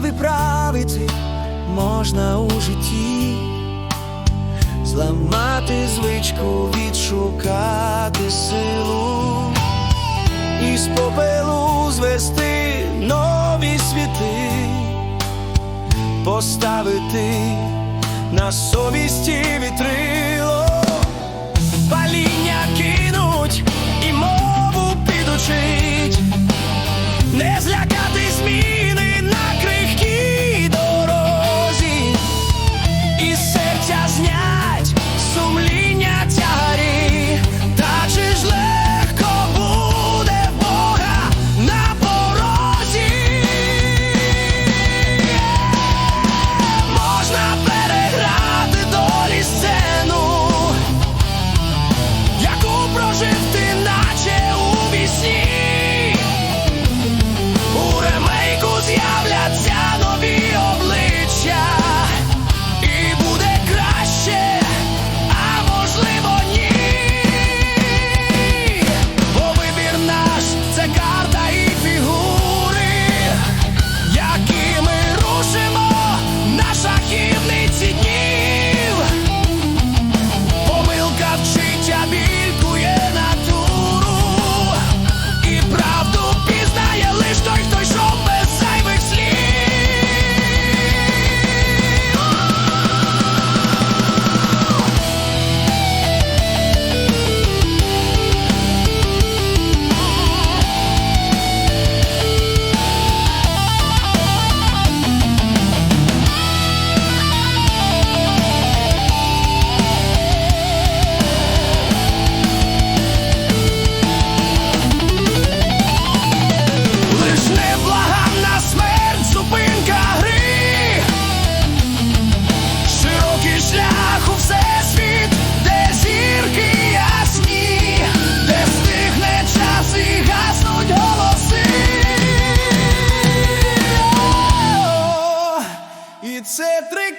виправити можна у житті, зламати звичку, відшукати силу. І з попелу звести нові світи, поставити на совісті вітри.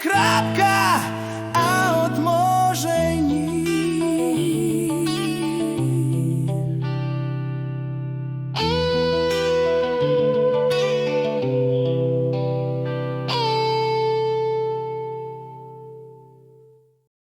crap guy.